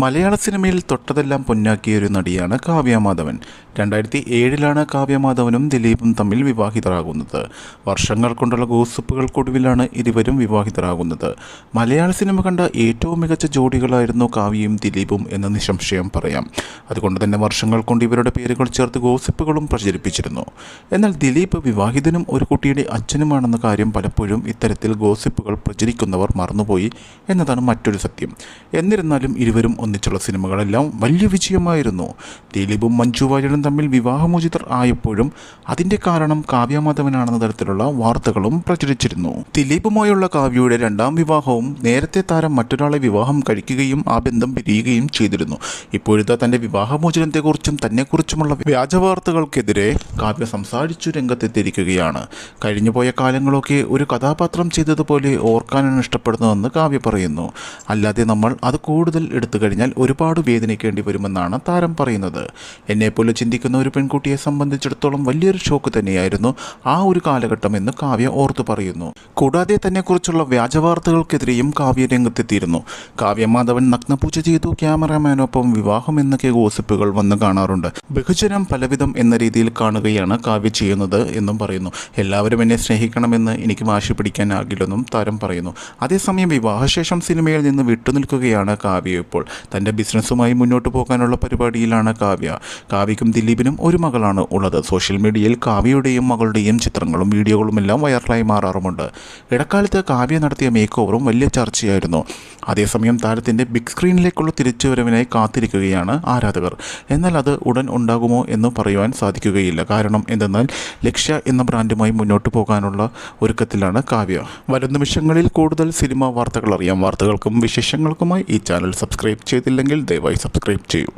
മലയാള സിനിമയിൽ തൊട്ടതെല്ലാം പൊന്നാക്കിയ ഒരു നടിയാണ് കാവ്യമാധവൻ രണ്ടായിരത്തി ഏഴിലാണ് കാവ്യമാധവനും ദിലീപും തമ്മിൽ വിവാഹിതരാകുന്നത്. വർഷങ്ങൾ കൊണ്ടുള്ള ഗോസിപ്പുകൾക്കൊടുവിലാണ് ഇരുവരും വിവാഹിതരാകുന്നത്. മലയാള സിനിമ കണ്ട ഏറ്റവും മികച്ച ജോഡികളായിരുന്നു കാവ്യയും ദിലീപും എന്ന് നിസംശയം പറയാം. അതുകൊണ്ട് തന്നെ വർഷങ്ങൾ കൊണ്ട് ഇവരുടെ പേരുകൾ ചേർത്ത് ഗോസിപ്പുകളും പ്രചരിപ്പിച്ചിരുന്നു. എന്നാൽ ദിലീപ് വിവാഹിതനും ഒരു കുട്ടിയുടെ അച്ഛനുമാണെന്ന കാര്യം പലപ്പോഴും ഇത്തരത്തിൽ ഗോസിപ്പുകൾ പ്രചരിക്കുന്നവർ മറന്നുപോയി എന്നതാണ് മറ്റൊരു സത്യം. എന്നിരുന്നാലും ഇരുവരും ഒന്നിച്ചുള്ള സിനിമകളെല്ലാം വലിയ വിജയമായിരുന്നു. ദിലീപും മഞ്ജു വാര്യരും തമ്മിൽ വിവാഹമോചിതർ ആയപ്പോഴും അതിന്റെ കാരണം കാവ്യമാധവനാണെന്ന തരത്തിലുള്ള വാർത്തകളും പ്രചരിച്ചിരുന്നു. ദിലീപുമായുള്ള കാവ്യയുടെ രണ്ടാം വിവാഹവും നേരത്തെ താരം മറ്റൊരാളെ വിവാഹം കഴിക്കുകയും ആ ബന്ധം പിരിയുകയും ചെയ്തിരുന്നു. ഇപ്പോഴത്തെ തന്റെ വിവാഹമോചനത്തെക്കുറിച്ചും തന്നെക്കുറിച്ചുമുള്ള വ്യാജ വാർത്തകൾക്കെതിരെ കാവ്യ സംസാരിച്ചു രംഗത്തെത്തിയിരിക്കുകയാണ്. കഴിഞ്ഞുപോയ കാലങ്ങളൊക്കെ ഒരു കഥാപാത്രം ചെയ്തതുപോലെ ഓർക്കാനാണ് ഇഷ്ടപ്പെടുന്നതെന്ന് കാവ്യ പറയുന്നു. അല്ലാതെ നമ്മൾ അത് കൂടുതൽ എടുത്തു കഴിഞ്ഞാൽ ഒരുപാട് വേദനിക്കേണ്ടി വരുമെന്നാണ് താരം പറയുന്നത്. എന്നെപ്പോലെ ചിന്തിക്കുന്ന ഒരു പെൺകുട്ടിയെ സംബന്ധിച്ചിടത്തോളം വലിയൊരു ഷോക്ക് തന്നെയായിരുന്നു ആ ഒരു കാലഘട്ടം എന്ന് കാവ്യ ഓർത്തു പറയുന്നു. കൂടാതെ തന്നെക്കുറിച്ചുള്ള വ്യാജ വാർത്തകൾക്കെതിരെയും കാവ്യ രംഗത്തെത്തിയിരുന്നു. കാവ്യ മാധവൻ നഗ്നപൂജ ചെയ്തു ക്യാമറമാനൊപ്പം വിവാഹം എന്നൊക്കെ ഗോസിപ്പുകൾ വന്ന് കാണാറുണ്ട്. ബഹുജനം പലവിധം എന്ന രീതിയിൽ കാണുകയാണ് കാവ്യ ചെയ്യുന്നത് എന്നും പറയുന്നു. എല്ലാവരും എന്നെ സ്നേഹിക്കണമെന്ന് എനിക്ക് വാശി പിടിക്കാനാകില്ലെന്നും താരം പറയുന്നു. അതേസമയം വിവാഹശേഷം സിനിമയിൽ നിന്ന് വിട്ടുനിൽക്കുകയാണ് കാവ്യ ഇപ്പോൾ. തന്റെ ബിസിനസ്സുമായി മുന്നോട്ട് പോകാനുള്ള പരിപാടിയിലാണ് കാവ്യ. കാവ്യക്കും ദിലീപിനും ഒരു മകളാണ് ഉള്ളത്. സോഷ്യൽ മീഡിയയിൽ കാവ്യയുടെയും മകളുടെയും ചിത്രങ്ങളും വീഡിയോകളും എല്ലാം വൈറലായി മാറാറുമുണ്ട്. ഇടക്കാലത്ത് കാവ്യ നടത്തിയ മേക്ക് ഓവറും വലിയ ചർച്ചയായിരുന്നു. അതേസമയം താരത്തിന്റെ ബിഗ് സ്ക്രീനിലേക്കുള്ള തിരിച്ചുവരവിനായി കാത്തിരിക്കുകയാണ് ആരാധകർ. എന്നാൽ അത് ഉടൻ ഉണ്ടാകുമോ എന്ന് പറയുവാൻ സാധിക്കുകയില്ല. കാരണം എന്തെന്നാൽ ലക്ഷ്യ എന്ന ബ്രാൻഡുമായി മുന്നോട്ട് പോകാനുള്ള ഒരുക്കത്തിലാണ് കാവ്യ. വരും നിമിഷങ്ങളിൽ കൂടുതൽ സിനിമ വാർത്തകൾ അറിയാം. വാർത്തകൾക്കും വിശേഷങ്ങൾക്കുമായി ഈ ചാനൽ സബ്സ്ക്രൈബ് ചെയ്തില്ലെങ്കിൽ ദയവായി സബ്സ്ക്രൈബ് ചെയ്യൂ.